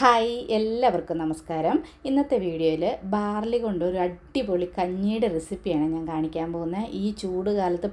Hi എല്ലാവർക്കും നമസ്കാരം. ഇന്നത്തെ വീഡിയോയിൽ ബാർലി കൊണ്ട് ഒരു അടിപൊളി കഞ്ഞിയുടെ റെസിപ്പിയാണ് ഞാൻ കാണിക്കാൻ പോകുന്നത്. ഈ ചൂട് കാലത്ത്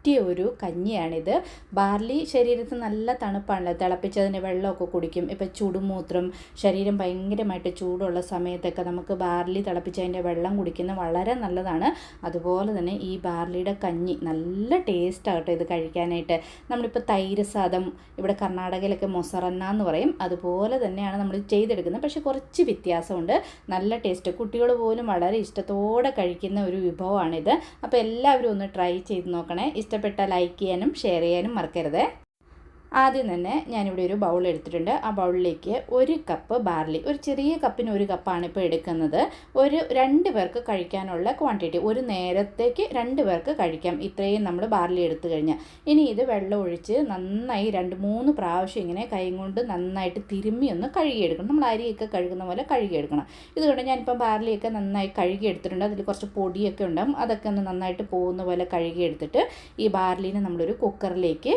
പറ്റിയ ഒരു കഞ്ഞിയാണിത്. ബാർലി ശരീരത്തിന് നല്ല തണുപ്പാണല്ലോ. തിളപ്പിച്ചതിന് വെള്ളമൊക്കെ കുടിക്കും. ഇപ്പം ചുടുമൂത്രം ശരീരം ഭയങ്കരമായിട്ട് ചൂടുള്ള സമയത്തൊക്കെ നമുക്ക് ബാർലി തിളപ്പിച്ചതിന്റെ വെള്ളം കുടിക്കുന്നത് വളരെ നല്ലതാണ്. അതുപോലെ തന്നെ ഈ ബാർലിയുടെ കഞ്ഞി നല്ല ടേസ്റ്റ് ആകട്ടെ ഇത് കഴിക്കാനായിട്ട്. നമ്മളിപ്പോൾ തൈര് സാദം ഇവിടെ കർണാടകയിലൊക്കെ മൊസറന്ന എന്ന് പറയും. അതുപോലെ തന്നെയാണ് നമ്മൾ ചെയ്തെടുക്കുന്നത്. പക്ഷേ കുറച്ച് വ്യത്യാസമുണ്ട്. നല്ല ടേസ്റ്റ്. കുട്ടികൾ പോലും വളരെ ഇഷ്ടത്തോടെ കഴിക്കുന്ന ഒരു വിഭവമാണിത്. അപ്പോൾ എല്ലാവരും ഒന്ന് ട്രൈ ചെയ്ത് നോക്കണേ. ഇഷ്ടപ്പെട്ട ലൈക്ക് ചെയ്യാനും ഷെയർ ചെയ്യാനും മറക്കരുത്. ആദ്യം തന്നെ ഞാനിവിടെ ഒരു ബൗൾ എടുത്തിട്ടുണ്ട്. ആ ബൗളിലേക്ക് ഒരു കപ്പ് ബാർലി ഒരു ചെറിയ കപ്പിന് ഒരു കപ്പാണ് ഇപ്പോൾ എടുക്കുന്നത്. ഒരു രണ്ട് പേർക്ക് കഴിക്കാനുള്ള ക്വാണ്ടിറ്റി ഒരു നേരത്തേക്ക് രണ്ട് പേർക്ക് കഴിക്കാം. ഇത്രയും നമ്മൾ ബാർലി എടുത്തു കഴിഞ്ഞാൽ ഇനി ഇത് വെള്ളം ഒഴിച്ച് നന്നായി രണ്ട് മൂന്ന് പ്രാവശ്യം ഇങ്ങനെ കൈ കൊണ്ട് നന്നായിട്ട് തിരുമ്മി ഒന്ന് കഴുകിയെടുക്കണം. നമ്മൾ അരിയൊക്കെ കഴുകുന്ന പോലെ കഴുകിയെടുക്കണം. ഇതുകൊണ്ട് ഞാനിപ്പം ബാർലിയൊക്കെ നന്നായി കഴുകിയെടുത്തിട്ടുണ്ട്. അതിൽ കുറച്ച് പൊടിയൊക്കെ ഉണ്ടാകും അതൊക്കെ ഒന്ന് നന്നായിട്ട് പോകുന്ന പോലെ കഴുകിയെടുത്തിട്ട് ഈ ബാർലിനെ നമ്മളൊരു കുക്കറിലേക്ക്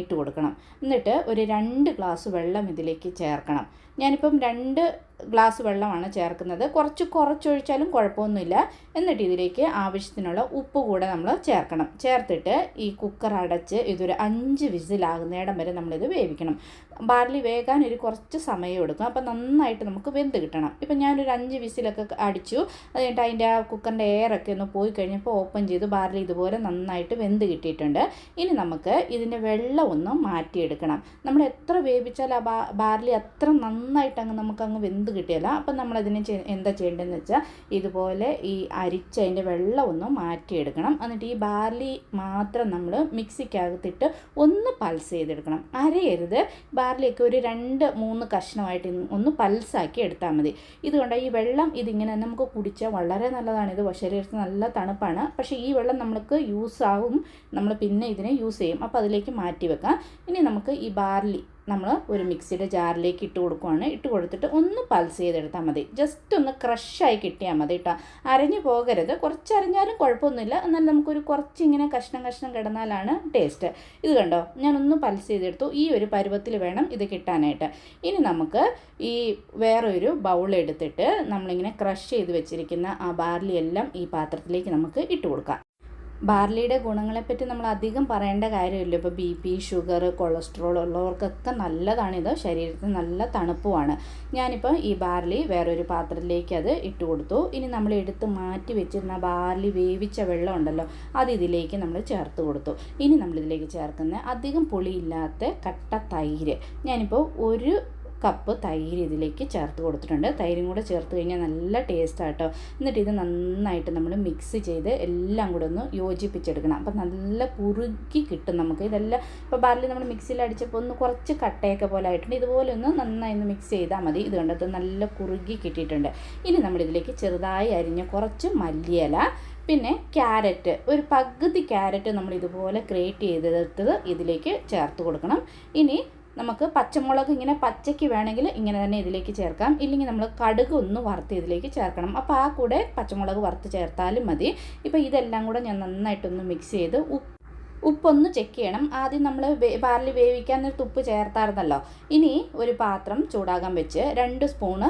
ഇട്ട് കൊടുക്കണം. എന്നിട്ട് ഒരു രണ്ട് ഗ്ലാസ് വെള്ളം ഇതിലേക്ക് ചേർക്കണം. ഞാനിപ്പം രണ്ട് ഗ്ലാസ് വെള്ളമാണ് ചേർക്കുന്നത്. കുറച്ച് കുറച്ചൊഴിച്ചാലും കുഴപ്പമൊന്നുമില്ല. എന്നിട്ട് ഇതിലേക്ക് ആവശ്യത്തിനുള്ള ഉപ്പ് കൂടെ നമ്മൾ ചേർക്കണം. ചേർത്തിട്ട് ഈ കുക്കർ അടച്ച് ഇതൊരു അഞ്ച് വിസിലാകുന്നിടം വരെ നമ്മളിത് വേവിക്കണം. ബാർലി വേകാൻ ഒരു കുറച്ച് സമയം എടുക്കും. അപ്പം നന്നായിട്ട് നമുക്ക് വെന്ത് കിട്ടണം. ഇപ്പം ഞാനൊരു അഞ്ച് വിസിലൊക്കെ അടിച്ചു. അത് കഴിഞ്ഞിട്ട് അതിന്റെ ആ കുക്കറിന്റെ എയറൊക്കെ ഒന്ന് പോയി കഴിഞ്ഞപ്പോൾ ഓപ്പൺ ചെയ്ത്. ബാർലി ഇതുപോലെ നന്നായിട്ട് വെന്ത് കിട്ടിയിട്ടുണ്ട്. ഇനി നമുക്ക് ഇതിന്റെ വെള്ളം ഒന്ന് മാറ്റിയെടുക്കണം. നമ്മൾ എത്ര വേവിച്ചാൽ ആ ബാർലി അത്ര നന്നായിട്ട് അങ്ങ് നമുക്കങ്ങ് വെന്ത് കിട്ടിയല്ല. അപ്പം നമ്മളതിനെ എന്താ ചെയ്യേണ്ടതെന്ന് വെച്ചാൽ ഇതുപോലെ ഈ അരിച്ച് അതിന്റെ വെള്ളം ഒന്ന് മാറ്റിയെടുക്കണം. എന്നിട്ട് ഈ ബാർലി മാത്രം നമ്മൾ മിക്സിക്കകത്തിട്ട് ഒന്ന് പൾസ് ചെയ്തെടുക്കണം. അരയരുത്. ബാർലിയൊക്കെ ഒരു രണ്ട് മൂന്ന് കഷ്ണമായിട്ട് ഒന്ന് പൾസാക്കി എടുത്താൽ മതി. ഇതുകൊണ്ട് ഈ വെള്ളം ഇതിങ്ങനെ നമുക്ക് കുടിച്ചാൽ വളരെ നല്ലതാണ്. ഇത് ശരീരത്തിന് നല്ല തണുപ്പാണ്. പക്ഷേ ഈ വെള്ളം നമ്മൾക്ക് യൂസ് ആവും നമ്മൾ പിന്നെ ഇതിനെ യൂസ് ചെയ്യും. അപ്പോൾ അതിലേക്ക് മാറ്റി വെക്കാം. ഇനി നമുക്ക് ഈ ബാർലി നമ്മൾ ഒരു മിക്സിയുടെ ജാറിലേക്ക് ഇട്ട് കൊടുക്കുവാണ്. ഇട്ട് കൊടുത്തിട്ട് ഒന്ന് പൾസ് ചെയ്തെടുത്താൽ മതി. ജസ്റ്റ് ഒന്ന് ക്രഷായി കിട്ടിയാൽ മതി കേട്ടോ അരഞ്ഞു പോകരുത്. കുറച്ച് അരഞ്ഞാലും കുഴപ്പമൊന്നുമില്ല. എന്നാൽ നമുക്കൊരു കുറച്ച് ഇങ്ങനെ കഷ്ണം കഷ്ണം കിടന്നാലാണ് ടേസ്റ്റ് ഇത് കണ്ടോ? ഞാനൊന്ന് പൾസ് ചെയ്തെടുത്തു. ഈ ഒരു പരുവത്തിൽ വേണം ഇത് കിട്ടാനായിട്ട്. ഇനി നമുക്ക് ഈ വേറൊരു ബൗൾ എടുത്തിട്ട് നമ്മളിങ്ങനെ ക്രഷ് ചെയ്ത് വെച്ചിരിക്കുന്ന ആ ബാർലി എല്ലാം ഈ പാത്രത്തിലേക്ക് നമുക്ക് ഇട്ട് കൊടുക്കാം. ബാർലിയുടെ ഗുണങ്ങളെപ്പറ്റി നമ്മൾ അധികം പറയേണ്ട കാര്യമില്ല. ഇപ്പോൾ ബി പി ഷുഗർ കൊളസ്ട്രോൾ ഉള്ളവർക്കൊക്കെ നല്ലതാണിത്. ശരീരത്തിന് നല്ല തണുപ്പുമാണ്. ഞാനിപ്പോൾ ഈ ബാർലി വേറൊരു പാത്രത്തിലേക്ക് അത് ഇട്ട് കൊടുത്തു. ഇനി നമ്മൾ എടുത്ത് മാറ്റി വെച്ചിരുന്ന ബാർലി വേവിച്ച വെള്ളം ഉണ്ടല്ലോ അത് ഇതിലേക്ക് നമ്മൾ ചേർത്ത് കൊടുത്തു. ഇനി നമ്മളിതിലേക്ക് ചേർക്കുന്ന അധികം പുളിയില്ലാത്ത കട്ട തൈര്. ഞാനിപ്പോൾ ഒരു കപ്പ് തൈര് ഇതിലേക്ക് ചേർത്ത് കൊടുത്തിട്ടുണ്ട്. തൈരും കൂടെ ചേർത്ത് കഴിഞ്ഞാൽ നല്ല ടേസ്റ്റാണ് കേട്ടോ എന്നിട്ട് ഇത് നന്നായിട്ട് നമ്മൾ മിക്സ് ചെയ്ത് എല്ലാം കൂടെ ഒന്ന് യോജിപ്പിച്ചെടുക്കണം. അപ്പം നല്ല കുറുകി കിട്ടും നമുക്ക്. ഇതെല്ലാം ഇപ്പോൾ ബാർലി നമ്മൾ മിക്സിയിൽ അടിച്ചപ്പോൾ ഒന്ന് കുറച്ച് കട്ടയൊക്കെ പോലെ ആയിട്ടുണ്ട്. ഇതുപോലെ ഒന്ന് നന്നായി ഒന്ന് മിക്സ് ചെയ്താൽ മതി. ഇത് കണ്ടത് നല്ല കുറുകി കിട്ടിയിട്ടുണ്ട്. ഇനി നമ്മളിതിലേക്ക് ചെറുതായി അരിഞ്ഞ കുറച്ച് മല്ലിയില പിന്നെ ക്യാരറ്റ്. ഒരു പകുതി ക്യാരറ്റ് നമ്മൾ ഇതുപോലെ ക്രിയേറ്റ് ചെയ്തെടുത്തത് ഇതിലേക്ക് ചേർത്ത് കൊടുക്കണം. ഇനി നമുക്ക് പച്ചമുളക് ഇങ്ങനെ പച്ചയ്ക്ക് വേണമെങ്കിൽ ഇങ്ങനെ തന്നെ ഇതിലേക്ക് ചേർക്കാം. ഇല്ലെങ്കിൽ നമ്മൾ കടുക് ഒന്ന് വറുത്ത് ഇതിലേക്ക് ചേർക്കണം. അപ്പോൾ ആ കൂടെ പച്ചമുളക് വറുത്ത് ചേർത്താലും മതി. ഇപ്പോൾ ഇതെല്ലാം കൂടെ ഞാൻ നന്നായിട്ടൊന്ന് മിക്സ് ചെയ്ത് ഉപ്പ് ഉപ്പൊന്ന് ചെക്ക് ചെയ്യണം. ആദ്യം നമ്മൾ പാലിൽ വേവിക്കാൻ ഒരു തുപ്പ് ചേർത്തായിരുന്നല്ലോ. ഇനി ഒരു പാത്രം ചൂടാകാൻ വെച്ച് രണ്ട് സ്പൂണ്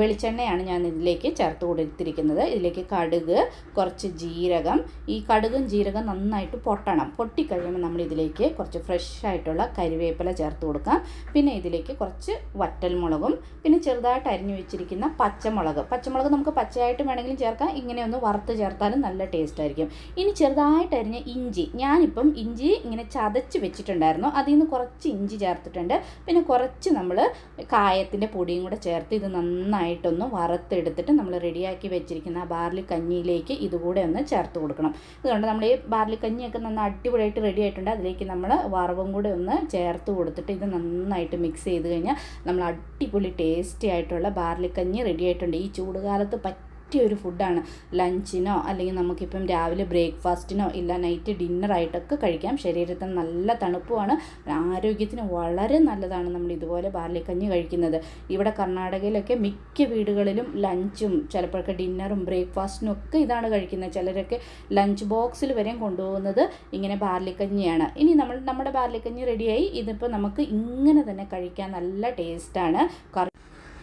വെളിച്ചെണ്ണയാണ് ഞാൻ ഇതിലേക്ക് ചേർത്ത് കൊടുത്തിരിക്കുന്നത്. ഇതിലേക്ക് കടുക് കുറച്ച് ജീരകം. ഈ കടുകും ജീരകം നന്നായിട്ട് പൊട്ടണം. പൊട്ടിക്കഴിയുമ്പോൾ നമ്മൾ ഇതിലേക്ക് കുറച്ച് ഫ്രഷ് ആയിട്ടുള്ള കരിവേപ്പില ചേർത്ത് കൊടുക്കാം. പിന്നെ ഇതിലേക്ക് കുറച്ച് വറ്റൽമുളകും പിന്നെ ചെറുതായിട്ട് അരിഞ്ഞു വെച്ചിരിക്കുന്ന പച്ചമുളക്. പച്ചമുളക് നമുക്ക് പച്ചയായിട്ട് വേണമെങ്കിലും ചേർക്കാം. ഇങ്ങനെ ഒന്ന് വറുത്ത് ചേർത്താലും നല്ല ടേസ്റ്റ് ആയിരിക്കും. ഇനി ചെറുതായിട്ട് അരിഞ്ഞ ഇഞ്ചി. ഞാനിപ്പം ഇഞ്ചി ഇങ്ങനെ ചതച്ച് വെച്ചിട്ടുണ്ടായിരുന്നു. അതിൽ നിന്ന് കുറച്ച് ഇഞ്ചി ചേർത്തിട്ടുണ്ട്. പിന്നെ കുറച്ച് നമ്മൾ കായത്തിന്റെ പൊടിയും കൂടെ ചേർത്ത് ഇത് നന്നായി നന്നായിട്ടൊന്ന് വറുത്തെടുത്തിട്ട് നമ്മൾ റെഡിയാക്കി വെച്ചിരിക്കുന്ന ആ ബാർലി കഞ്ഞിയിലേക്ക് ഇതുകൂടെ ഒന്ന് ചേർത്ത് കൊടുക്കണം. അതുകൊണ്ട് നമ്മൾ ഈ ബാർലി കഞ്ഞിയൊക്കെ നന്നായി അടിപൊളിയായിട്ട് റെഡി ആയിട്ടുണ്ട്. അതിലേക്ക് നമ്മൾ വറവും കൂടെ ഒന്ന് ചേർത്ത് കൊടുത്തിട്ട് ഇത് നന്നായിട്ട് മിക്സ് ചെയ്ത് കഴിഞ്ഞാൽ നമ്മൾ അടിപൊളി ടേസ്റ്റി ആയിട്ടുള്ള ബാർലി കഞ്ഞി റെഡി ആയിട്ടുണ്ട്. ഈ ചൂടുകാലത്ത് പറ്റി പറ്റിയ ഒരു ഫുഡാണ് ലഞ്ചിനോ അല്ലെങ്കിൽ നമുക്കിപ്പം രാവിലെ ബ്രേക്ക്ഫാസ്റ്റിനോ ഇല്ല നൈറ്റ് ഡിന്നറായിട്ടൊക്കെ കഴിക്കാം. ശരീരത്തിന് നല്ല തണുപ്പുമാണ്. ആരോഗ്യത്തിന് വളരെ നല്ലതാണ് നമ്മൾ ഇതുപോലെ ബാർലിക്കഞ്ഞി കഴിക്കുന്നത്. ഇവിടെ കർണാടകയിലൊക്കെ മിക്ക വീടുകളിലും ലഞ്ചും ചിലപ്പോഴൊക്കെ ഡിന്നറും ബ്രേക്ക്ഫാസ്റ്റിനും ഒക്കെ ഇതാണ് കഴിക്കുന്നത്. ചിലരൊക്കെ ലഞ്ച് ബോക്സിൽ വരെയും കൊണ്ടുപോകുന്നത് ഇങ്ങനെ ബാർലിക്കഞ്ഞിയാണ്. ഇനി നമ്മൾ നമ്മുടെ ബാർലിക്കഞ്ഞി റെഡിയായി ഇതിപ്പോൾ നമുക്ക് ഇങ്ങനെ തന്നെ കഴിക്കാൻ നല്ല ടേസ്റ്റാണ്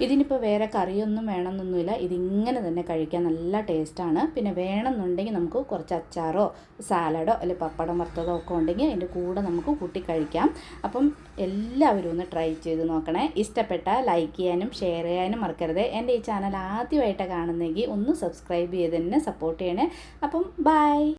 ഇതിനിപ്പോൾ വേറെ കറിയൊന്നും വേണമെന്നൊന്നുമില്ല. ഇതിങ്ങനെ തന്നെ കഴിക്കാൻ നല്ല ടേസ്റ്റാണ്. പിന്നെ വേണമെന്നുണ്ടെങ്കിൽ നമുക്ക് കുറച്ച് അച്ചാറോ സാലഡോ അല്ലെങ്കിൽ പപ്പടം വറുത്തതോ ഒക്കെ ഉണ്ടെങ്കിൽ അതിന്റെ കൂടെ നമുക്ക് കൂട്ടി കഴിക്കാം. അപ്പം എല്ലാവരും ഒന്ന് ട്രൈ ചെയ്ത് നോക്കണേ. ഇഷ്ടപ്പെട്ട ലൈക്ക് ചെയ്യാനും ഷെയർ ചെയ്യാനും മറക്കരുത്. എന്റെ ഈ ചാനൽ ആദ്യമായിട്ട് കാണുന്നെങ്കിൽ ഒന്ന് സബ്സ്ക്രൈബ് ചെയ്ത് തന്നെ സപ്പോർട്ട് ചെയ്യണേ. അപ്പം ബൈ.